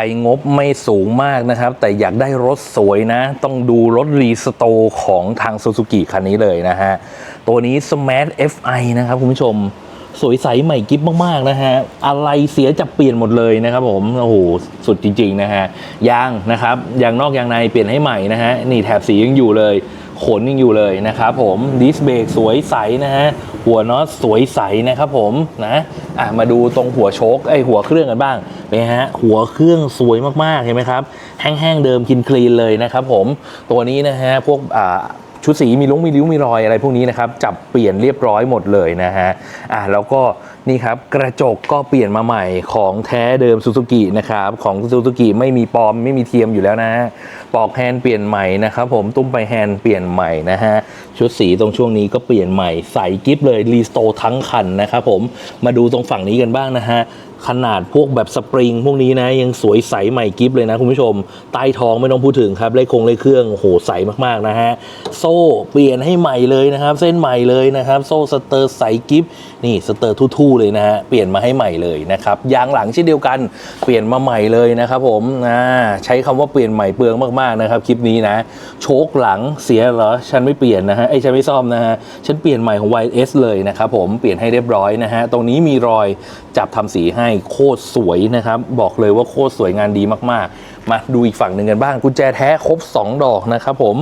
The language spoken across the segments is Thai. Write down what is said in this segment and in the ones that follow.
รงบไม่สูงมากนะครับ แต่อยากได้รถสวยนะ ต้องดูรถรีสโตของทาง Suzuki คันนี้เลยนะฮะ ตัวนี้ Smash Fi นะครับคุณผู้ชมสวยใสใหม่กิ๊บมากๆนะฮะ อะไรเสียจะเปลี่ยนหมดเลยนะครับผม โอ้โห สุดจริงๆนะฮะ ยางนะครับ ยางนอกยางในเปลี่ยนให้ใหม่นะฮะ นี่แถบสียังอยู่เลย ขนยังอยู่เลยนะครับผม ดิสเบรกสวยใสนะฮะ หัวน็อตสวยใสนะครับผมนะ อะ มาดูตรงหัวโชคไอหัวเครื่องกันบ้าง นไงฮะหัวเครื่องสวยมากๆเห็นไหมครับ แห้งๆเดิมคินคลีนเลยนะครับผมตัวนี้นะฮะพวกชุดสีมีลุงมีริ้วมีรอยอะไรพวกนี้นะครับจับเปลี่ยนเรียบร้อยหมดเลยนะฮะอะแล้วก็นี่ครับกระจกก็เปลี่ยนมาใหม่ของแท้เดิมซูซูกินะครับของซูซูกิไม่มีปลอมไม่มีเทียมอยู่แล้วนะฮะปลอกแฮนด์เปลี่ยนใหม่นะครับผมตุ้มไปแฮนด์เปลี่ยนใหม่นะฮะชุดสีตรงช่วงนี้ก็เปลี่ยนใหม่ใส่กิฟเลยรีสโตทั้งคันนะครับผมมาดูตรงฝั่งนี้กันบ้างนะฮะ ขนาดพวกแบบสปริงพวกนี้นะ ยังสวยใสใหม่กิฟเลยนะคุณผู้ชม ใต้ท้องไม่ต้องพูดถึงครับเลขคงเลขเครื่องโหใสมากๆนะฮะ โซ่เปลี่ยนให้ใหม่เลยนะครับ เส้นใหม่เลยนะครับ โซ่สเตอร์ใสกิฟนี่สเตอร์ทู่ๆเลยนะฮะเปลี่ยนมาให้ใหม่เลยนะครับยางหลังเช่นเดียวกันเปลี่ยนมาใหม่เลยนะครับผมอ่าใช้คำว่าเปลี่ยนใหม่เปลืองมากๆนะครับคลิปนี้นะ โชคหลังเสียเหรอฉันไม่เปลี่ยนนะฮะไอ้ฉันไม่ซ่อมนะฮะฉันเปลี่ยนใหม่ของ YS เลยนะครับผมเปลี่ยนให้เรียบร้อยนะฮะตรงนี้มีรอยจับทำสีให้โคตรสวยนะครับ บอกเลยว่าโคตรสวยงานดีมากๆ มาดูอีกฝั่งหนึ่งกันบ้างกุญแจแท้ครบ 2 ดอกนะครับผม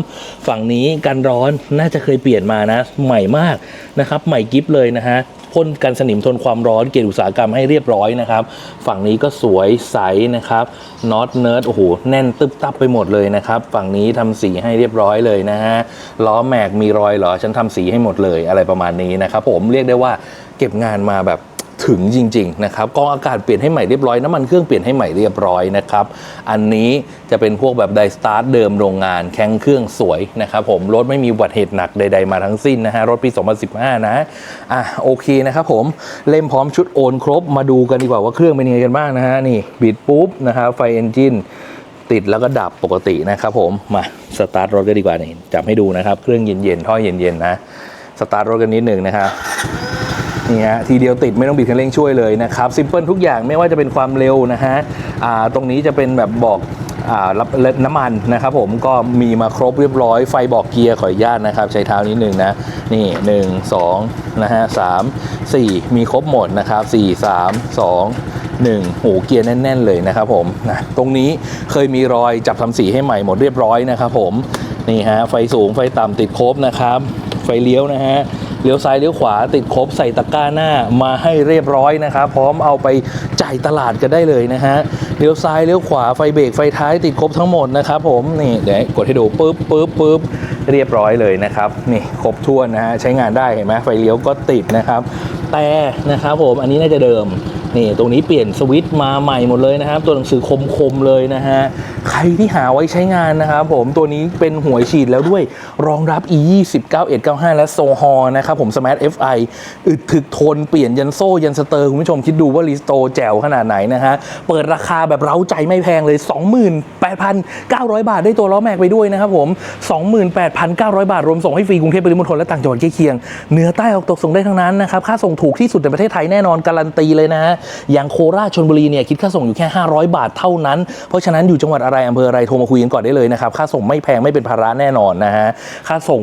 ฝั่งนี้กันร้อนน่าจะเคยเปลี่ยนมานะ ใหม่มากนะครับใหม่กิฟเลยนะฮะพ่นกันสนิมทนความร้อนเกรดอุตสาหกรรมให้เรียบร้อยนะครับ ฝั่งนี้ก็สวยใสนะครับน็อตเนิร์ดโอ้โหแน่นตึบตับไปหมดเลยนะครับ ฝั่งนี้ทำสีให้เรียบร้อยเลยนะฮะล้อแม็กมีรอยเหรอฉันทำสีให้หมดเลยอะไรประมาณนี้นะครับผมเรียกได้ว่าเก็บงานมาแบบ ถึงจริงๆนะครับกองอากาศเปลี่ยนให้ใหม่เรียบร้อยน้ำมันเครื่องเปลี่ยนให้ใหม่เรียบร้อยนะครับอันนี้จะเป็นพวกแบบไดสตาร์ทเดิมโรงงานแข้งเครื่องสวยนะครับผมรถไม่มีอุบัติเหตุหนักใด ๆ มาทั้งสิ้นนะฮะรถปี 2015 นะอะโอเคนะครับผมเล่มพร้อมชุดโอนครบมาดูกันดีกว่าว่าเครื่องเป็นยังไงกันบ้างนะฮะนี่บิดปุ๊บนะครับไฟเอนจินติดแล้วก็ดับปกตินะครับผมมาสตาร์ทรถกันดีกว่านี่จับให้ดูนะครับเครื่องเย็นๆท่อเย็นๆนะสตาร์ทรถกันนิดหนึ่งนะครับ นี่ฮะทีเดียวติดไม่ต้องบิดคันเร่งช่วยเลยนะครับซิมเพิลทุกอย่างไม่ว่าจะเป็นความเร็วนะฮะตรงนี้จะเป็นแบบบอกรับน้ำมันนะครับผมก็มีมาครบเรียบร้อยไฟบอกเกียร์ขออนุญาตนะครับ ใช้เท้านิดหนึ่งนะ นี่หนึ่งสองนะฮะสามสี่มีครบหมดนะครับสี่สามสองหนึ่งโหเกียร์แน่น ๆ เลยนะครับผมนะตรงนี้เคยมีรอยจับทำสีให้ใหม่หมดเรียบร้อยนะครับผม นี่ฮะไฟสูงไฟต่ำติดครบนะครับ ไฟเลี้ยวนะฮะ เลี้ยวซ้ายเลี้ยวขวาติดครบใส่ตะกร้าหน้ามาให้เรียบร้อยนะครับ พร้อมเอาไปจ่ายตลาดกันได้เลยนะฮะเลี้ยวซ้ายเลี้ยวขวาไฟเบรกไฟท้ายติดครบทั้งหมดนะครับผมนี่เดี๋ยวกดให้ดูปึ๊บปึ๊บปึ๊บเรียบร้อยเลยนะครับนี่ครบถ้วนนะฮะใช้งานได้เห็นไหมไฟเลี้ยวก็ติดนะครับ แต่นะครับผมอันนี้น่าจะเดิม นี่ตรงนี้เปลี่ยนสวิตช์มาใหม่หมดเลยนะครับ ตัวหนังสือคมๆเลยนะฮะ ใครที่หาไว้ใช้งานนะครับผมตัวนี้เป็นหัวฉีดแล้วด้วยรองรับ e 2 9 1 9 5และโซฮอนะครับผม Smart FI อึดถึกทนเปลี่ยนยันโซ่ยันสเตอร์ คุณผู้ชมคิดดูว่ารีสโตแจ๋วขนาดไหนนะฮะ เปิดราคาแบบเร้าใจไม่แพงเลย 28,900 บาทได้ตัวล้อแม็กไปด้วยนะครับผม 28,900 บาท รวมส่งให้ฟรีกรุงเทพปริมณฑลและต่างจังหวัดใกล้เคียงเหนือใต้ออกตกส่งได้ทั้งนั้นนะครับค่าส่งถูกที่สุดในประเทศไทยแน่นอนการันตีเลยนะฮะอย่างโคราชชนบุรีเนี่ยคิดค่าส่งอยู่แค่ 500 บาทเท่านั้น เพราะฉะนั้นอยู่จังหวัดอะไรอำเภออะไรโทรมาคุยกันก่อนได้เลยนะครับค่าส่งไม่แพงไม่เป็นภาระแน่นอนนะฮะค่าส่ง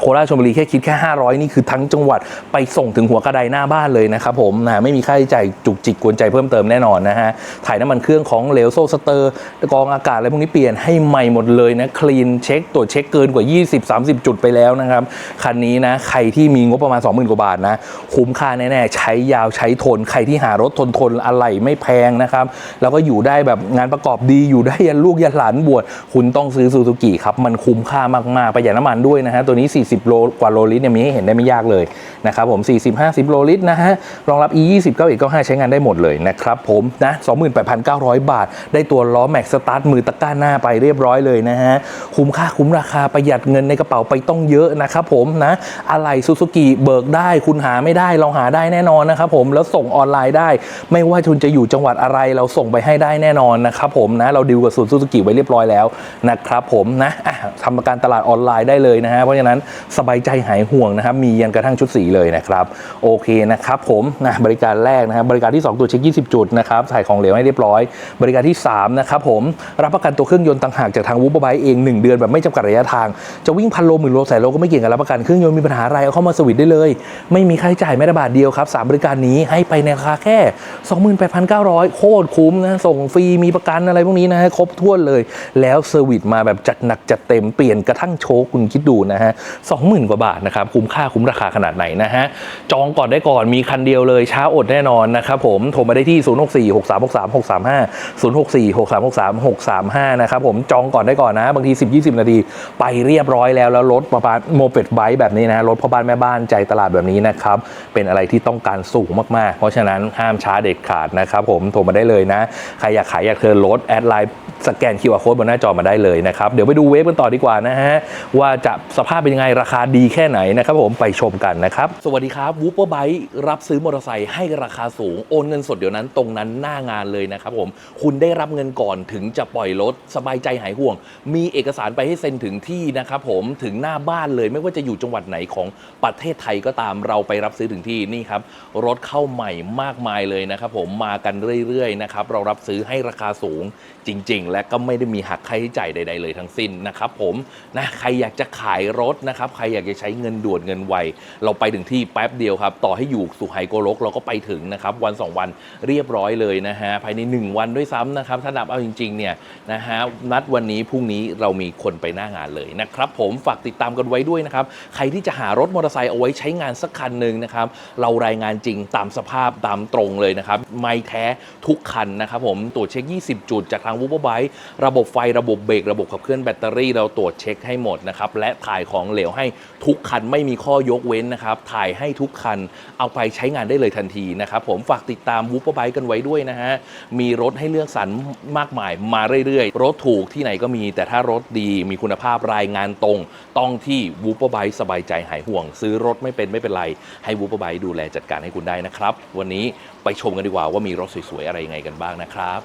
โคราชชลบุรีแค่คิดแค่ 500 นี่คือทั้งจังหวัดไปส่งถึงหัวกระไดหน้าบ้านเลยนะครับผมนะไม่มีค่าใช้จ่ายจุกจิกกวนใจเพิ่มเติมแน่นอนนะฮะถ่ายน้ำมันเครื่องของเหลวโซ่สเตอร์กองอากาศอะไรพวกนี้เปลี่ยนให้ใหม่หมดเลยนะคลีนเช็คตรวจเช็คเกินกว่า 20-30 จุดไปแล้วนะครับคันนี้นะใครที่มีงบประมาณ 20,000 กว่าบาทนะคุ้มค่าแน่ๆใช้ยาวใช้ทนใครที่หารถทนทนอะไรไม่แพงนะครับ แล้วก็อยู่ได้แบบงานประกอบดีอยู่ได้ยันลูกยันหลานบวชคุณต้องซื้อซูซูกิครับ มันคุ้มค่ามากๆประหยัดน้ำมันด้วยนะฮะตัวนี้ 40 โลกว่าโลลิตรเนี่ยมีให้เห็นได้ไม่ยากเลยนะครับผม 40-50 โลลิตรนะฮะรองรับ e 2 9 1 9 5ใช้งานได้หมดเลยนะครับผมนะ28,900 บาท ได้ตัวล้อแม็กสตาร์ทมือตะกร้าหน้าไปเรียบร้อยเลยนะฮะคุ้มค่าคุ้มราคาประหยัดเงินในกระเป๋าไปต้องเยอะนะครับผมนะอะไรซูซูกิเบิกได้คุณหาไม่ได้เราหาได้แน่นอนนะครับผมแล้วส่งออนไลน์ได้ไม่ว่าคุณจะอยู่จังหวัดอะไรเราส่งไปให้ได้แน่นอนนะครับผมนะเราดิวกับศูนย์ซูซูกิไว้เรียบร้อยแล้วนะครับผมนะทำประกันตลาดออนไลน์ได้เลยนะฮะเพราะฉะนั้นสบายใจหายห่วงนะครับมียันกระทั่งชุดสีเลยนะครับโอเคนะครับผมนะบริการแรกนะครับบริการที่ 2 ตัวเช็ค 20 จุดนะครับถ่ายของเหลวให้เรียบร้อย บริการที่3นะครับผมรับประกันตัวเครื่องยนต์ต่างหากจากทางวูบไบเอง 1 เดือนแบบไม่จำกัดระยะทาง จะวิ่งพันโลหมื่นโลแสนโลก็ไม่เกี่ยงกับรับประกันเครื่องยนต์มีปัญหาอะไรเอาเข้ามาสวิตได้เลย ไม่มีค่าใช้จ่ายแม้แต่บาทเดียวครับสามบริการนี้ให้ไปในราคาแค่28,900 โคตรคุ้มนะ ส่งฟรีมีประกันอะไรพวกนี้นะฮะครบถ้วนเลย แล้วเซอร์วิสมาแบบจัดหนักจัดเต็มเปลี่ยนกระทั่งโชคคุณคิดดูนะฮะ20,000 กว่าบาทนะครับ คุ้มค่าคุ้มราคาขนาดไหนนะฮะ จองก่อนได้ก่อนมีคันเดียวเลยช้าอดแน่นอนนะครับผมโทรมาได้ที่ 064 6363 635 064 6363 635นะครับผมจองก่อนได้ก่อนนะ บางที 10-20 นาที ไปเรียบร้อยแล้วแล้วรถประมาณโมเป็ดไบค์แบบนี้นะรถพ่อบ้านแม่บ้านใจตลาดแบบนี้นะครับเป็นอะไรที่ต้องการสูงมากๆ เพราะฉะนั้นห้ามช้าเด็ดขาดนะครับผมโทรมาได้เลยนะ ใครอยากขายอยากเทิร์นรถแอดไลน์สแกน QR Code บนหน้าจอมาได้เลยนะครับเดี๋ยวไปดูเวฟกันต่อดีกว่านะฮะว่าจะสภาพเป็นยังไงราคาดีแค่ไหนนะครับผมไปชมกันนะครับสวัสดีครับวูเปอร์ไบค์รับซื้อมอเตอร์ไซค์ให้ราคาสูงโอนเงินสดเดี๋ยวนั้นตรงนั้นหน้างานเลยนะครับผมคุณได้รับเงินก่อนถึงจะปล่อยรถสบายใจหายห่วง มีเอกสารไปให้เซ็นถึงที่นะครับผมถึงหน้าบ้านเลยไม่ว่าจะอยู่จังหวัดไหนของประเทศไทยก็ตามเราไปรับซื้อถึงที่นี่ครับรถเข้าใหม่มากมายเลยยนะครับผมมากันเรื่อยๆนะครับเรารับซื้อให้ราคาสูงจริง ๆ และก็ไม่ได้มีหักค่าใช้จ่ายใด ๆ เลยทั้งสิ้นนะครับผมนะใครอยากจะขายรถนะครับใครอยากจะใช้เงินด่วนเงินไวเราไปถึงที่แป๊บเดียวครับ ต่อให้อยู่สุไหโกลกเราก็ไปถึงนะครับวัน 2 วันเรียบร้อยเลยนะฮะภายใน 1 วันด้วยซ้ำนะครับถ้านับเอาจริง ๆ เนี่ยนะฮะนัดวันนี้พรุ่งนี้เรามีคนไปหน้างานเลยนะครับผมฝากติดตามกันไว้ด้วยนะครับใครที่จะหารถมอเตอร์ไซค์เอาไว้ใช้งานสักคันหนึ่งนะครับเรารายงานจริงตามสภาพตามตรงเลยนะครับไม่แท้ทุกคันนะครับผมตรวจเช็ค 20 จุดจากทางวูบไบระบบไฟระบบเบรกระบบขับเคลื่อนแบตเตอรี่เราตรวจเช็คให้หมดนะครับและถ่ายของเหลวให้ทุกคันไม่มีข้อยกเว้นนะครับถ่ายให้ทุกคันเอาไปใช้งานได้เลยทันทีนะครับผมฝากติดตามวูบไบกันไว้ด้วยนะฮะมีรถให้เลือกสรรมากมายมาเรื่อยๆ รถถูกที่ไหนก็มี แต่ถ้ารถดีมีคุณภาพรายงานตรง ต้องที่วูบไบสบายใจหายห่วง ซื้อรถไม่เป็นไม่เป็นไร ให้วูบไบดูแลจัดการให้คุณได้นะครับ วันนี้ไปชมกันดีกว่าว่ามีรถสวยๆอะไรยังไงกันบ้างนะครับ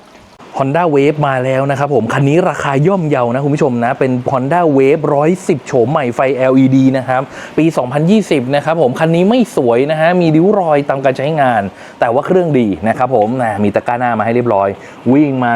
Honda Wave มาแล้วนะครับผม คันนี้ราคาย่อมเยานะคุณผู้ชมนะ เป็น Honda Wave 110 โฉมใหม่ไฟ LED นะครับ ปี 2020 นะครับผม คันนี้ไม่สวยนะฮะ มีริ้วรอยตามการใช้งาน แต่ว่าเครื่องดีนะครับผมนะมีตะกร้าหน้ามาให้เรียบร้อย วิ่งมา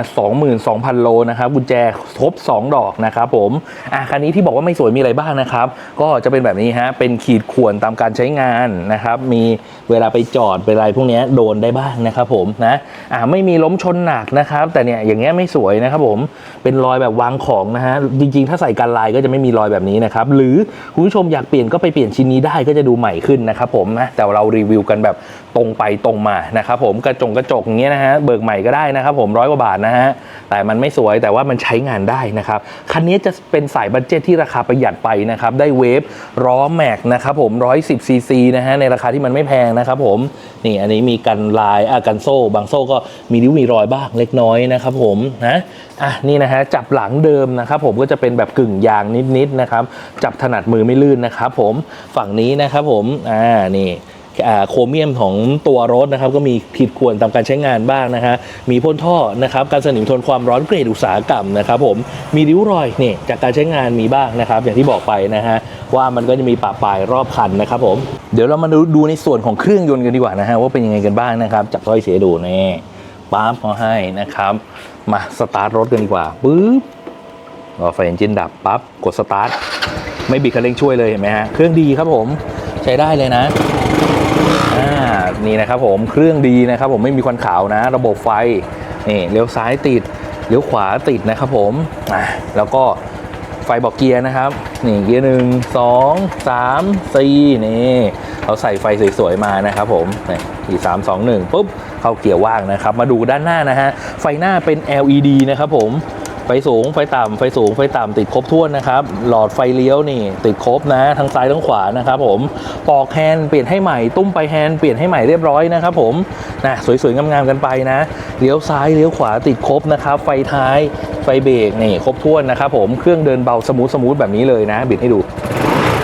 22,000 โลนะครับกุญแจครบ 2 ดอกนะครับผม อะคันนี้ที่บอกว่าไม่สวยมีอะไรบ้างนะครับ ก็จะเป็นแบบนี้ฮะ เป็นขีดข่วนตามการใช้งานนะครับ มีเวลาไปจอดไปอะไรพวกเนี้ยโดนได้บ้างนะครับผมนะ อ่าไม่มีล้มชนหนักนะครับแต่เนี่ยอย่างเงี้ยไม่สวยนะครับผมเป็นรอยแบบวางของนะฮะจริงๆ ถ้าใส่กันลายก็จะไม่มีรอยแบบนี้นะครับหรือคุณผู้ชมอยากเปลี่ยนก็ไปเปลี่ยนชิ้นนี้ได้ก็จะดูใหม่ขึ้นนะครับผมนะแต่เรารีวิวกันแบบ ตรงไปตรงมานะครับผมกระจงกระจกอย่างเงี้ยนะฮะเบิกใหม่ก็ได้นะครับผมร้อยกว่าบาทนะฮะแต่มันไม่สวยแต่ว่ามันใช้งานได้นะครับคันนี้จะเป็นสายบัตเจ็ตที่ราคาประหยัดไปนะครับได้เวฟล้อแม็กนะครับผม110ซีซีนะฮะในราคาที่มันไม่แพงนะครับผมนี่อันนี้มีกันลายอะกันโซ่ บางโซ่ก็มีริ้วมีรอยบ้างเล็กน้อยนะครับผมนะอะนี่นะฮะจับหลังเดิมนะครับผมก็จะเป็นแบบกึ่งยางนิดๆนะครับจับถนัดมือไม่ลื่นนะครับผมฝั่งนี้นะครับผมอ่านี่ โครเมียมของตัวรถนะครับก็มีขีดข่วนตามการใช้งานบ้างนะฮะมีพ่นท่อนะครับการสนิมทนความร้อนเกรดอุตสาหกรรมนะครับผมมีริ้วรอยนี่จากการใช้งานมีบ้างนะครับ อย่างที่บอกไปนะฮะว่ามันก็จะมีปะปลายรอบคันนะครับผมเดี๋ยวเรามาดูดูในส่วนของเครื่องยนต์กันดีกว่านะฮะว่าเป็นยังไงกันบ้างนะครับจากถ้อยเสียดูนี่ปั๊มเขาให้นะครับ มาสตาร์ทรถกันดีกว่าปึ๊บรอไฟเอนจินดับปั๊บกดสตาร์ทไม่บิดคันเร่งช่วยเลยเห็นไหมฮะเครื่องดีครับผมใช้ได้เลยนะ นี่นะครับผมเครื่องดีนะครับผมไม่มีควันขาวนะ ระบบไฟนี่เลี้ยวซ้ายติดเลี้ยวขวาติดนะครับผมอะแล้วก็ไฟบอกเกียร์นะครับนี่เกียร์หนึ่งสองสามสี่นี่เขาใส่ไฟสวยๆมานะครับผมนี่สี่สามสองหนึ่งปุ๊บเข้าเกียร์ว่างนะครับ มาดูด้านหน้านะฮะไฟหน้าเป็น LED นะครับผม ไฟสูงไฟต่ำไฟสูงไฟต่ำติดครบถ้วนนะครับ หลอดไฟเลี้ยวนี่ ติดครบนะทั้งซ้ายทั้งขวานะครับผมปอกแฮนด์เปลี่ยนให้ใหม่ตุ้มไปแฮนด์เปลี่ยนให้ใหม่เรียบร้อยนะครับผมนะสวยๆงามๆกันไปนะเลี้ยวซ้ายเลี้ยวขวาติดครบนะครับไฟท้ายไฟเบรกนี่ครบถ้วนนะครับผมเครื่องเดินเบาสมูทสมูทแบบนี้เลยนะบิดให้ดู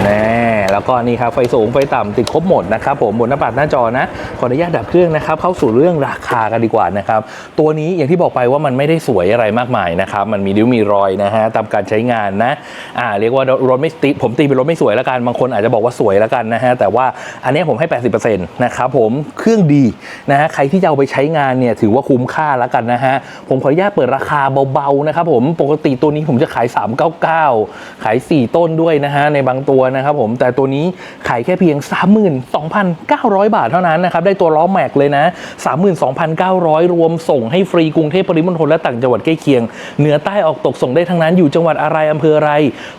แน่ แล้วก็นี่ครับไฟสูงไฟต่ำติดครบหมดนะครับผมบนหน้าปัดหน้าจอนะขออนุญาตดับเครื่องนะครับเข้าสู่เรื่องราคากันดีกว่านะครับตัวนี้อย่างที่บอกไปว่ามันไม่ได้สวยอะไรมากมายนะครับมันมีริ้วมีรอยนะฮะตามการใช้งานนะอ่าเรียกว่ารถไม่ตีผมตีเป็นรถไม่สวยแล้วกันบางคนอาจจะบอกว่าสวยแล้วกันนะฮะแต่ว่าอันนี้ผมให้ 80%นะครับผมเครื่องดีนะฮะใครที่จะเอาไปใช้งานเนี่ยถือว่าคุ้มค่าแล้วกันนะฮะผมขออนุญาตเปิดราคาเบาๆนะครับผมปกติตัวนี้ผมจะขาย 399 ขาย 4 ต้นด้วยนะฮะในบางตัวนะครับผมแต่ตัวนี้ขายแค่เพียง 32,900 บาทเท่านั้นนะครับได้ตัวล้อแม็กเลยนะ 32,900 รวมส่งให้ฟรีกรุงเทพปริมณฑลและต่างจังหวัดใกล้เคียง เหนือใต้ออกตกส่งได้ทั้งนั้นอยู่จังหวัดอะไรอำเภออะไร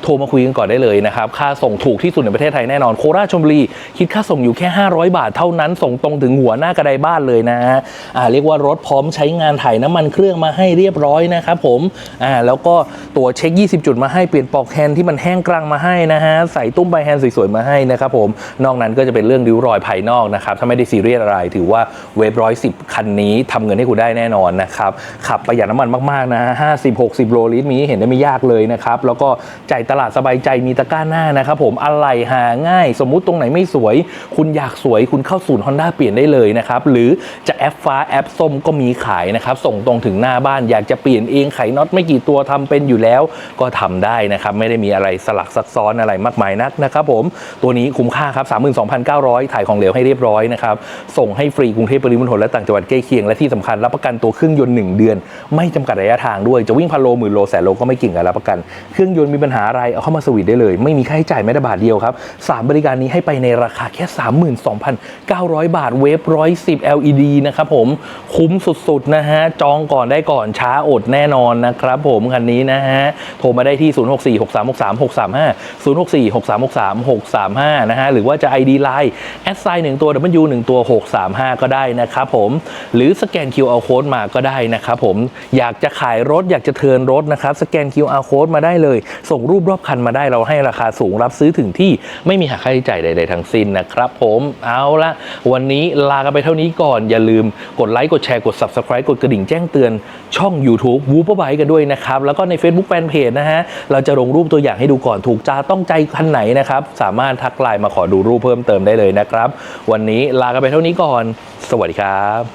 โทรมาคุยกันก่อนได้เลยนะครับค่าส่งถูกที่สุดในประเทศไทยแน่นอนโคราชชลบุรีคิดค่าส่งอยู่แค่ 500 บาทเท่านั้น ส่งตรงถึงหัวหน้ากระไดบ้านเลยนะฮะอ่าเรียกว่ารถพร้อมใช้งานถ่ายน้ำมันเครื่องมาให้เรียบร้อยนะครับผมอ่าแล้วก็ตัวเช็ค 20 จุดมาให้เปลี่ยนปลอกแฮนด์ที่มันแห้งกรังมาให้นะฮะใส่ตุ้มใบแฮนด์สวยๆมาให้นะครับผมนอกนั้นก็จะเป็นเรื่องริ้วรอยภายนอกนะครับถ้าไม่ได้ซีเรียสอะไร ถือว่าเวฟร้อยสิบคันนี้ทำเงินให้คุณได้แน่นอนนะครับขับประหยัดน้ำมันมากๆนะห้าสิบหกสิบโลลิตรมีเห็นได้ไม่ยากเลยนะครับแล้วก็จ่ายตลาดสบายใจมีตะกร้าหน้านะครับผมอะไรหาง่าย สมมุติตรงไหนไม่สวย คุณอยากสวยคุณเข้าศูนย์ฮอนด้าเปลี่ยนได้เลยนะครับหรือจะแอปฟ้าแอปส้มก็มีขายนะครับส่งตรงถึงหน้าบ้านอยากจะเปลี่ยนเองไขน็อตไม่กี่ตัวทำเป็นอยู่แล้วก็ทำได้นะครับไม่ได้มีอะไรสลักซับซ้อนอะไรมากมายนักนะครับผมตัวนี้คุ้มค่าครับ 32,900 ถ่ายของเหลวให้เรียบร้อยนะครับ ส่งให้ฟรีกรุงเทพปริมณฑลและต่างจังหวัดใกล้เคียง และที่สำคัญรับประกันตัวเครื่องยนต์ 1 เดือน ไม่จำกัดระยะทางด้วย จะวิ่งพันโลหมื่นโลแสนโลก็ไม่กี่งกับรับประกัน เครื่องยนต์มีปัญหาอะไรเอาเข้ามาสวิตได้เลย ไม่มีค่าใช้จ่ายแม้แต่บาทเดียวครับสามบริการนี้ให้ไปในราคาแค่ 32,900 บาท เวฟ110 LED นะครับผม คุ้มสุดๆนะฮะ จองก่อนได้ก่อนช้าอดแน่นอนนะครับผมคันนี้นะฮะ โทรมาได้ที่ 0646363635 635 นะฮะ หรือว่าจะ ID Line แอดไซน์หนึ่งตัว W หนึ่งตัว 635 ก็ได้นะครับผม หรือสแกน QR code มาก็ได้นะครับผม อยากจะขายรถ อยากจะเทิร์นรถนะครับ สแกน QR code มาได้เลย ส่งรูปรอบคันมาได้เราให้ราคาสูงรับซื้อถึงที่ไม่มีหักค่าใช้จ่ายใดๆทั้งสิ้นนะครับผมเอาละวันนี้ลากันไปเท่านี้ก่อนอย่าลืมกดไลค์กดแชร์กด Subscribe กดกระดิ่งแจ้งเตือนช่อง YouTube วูปไบกันด้วยนะครับ แล้วก็ใน Facebook Fanpage นะฮะ เราจะลงรูปตัวอย่างให้ดูก่อนถูกจาต้องใจคันไหนนะครับสามารถทักไลน์มาขอดูรูปเพิ่มเติมได้เลยนะครับ วันนี้ลากันไปเท่านี้ก่อน สวัสดีครับ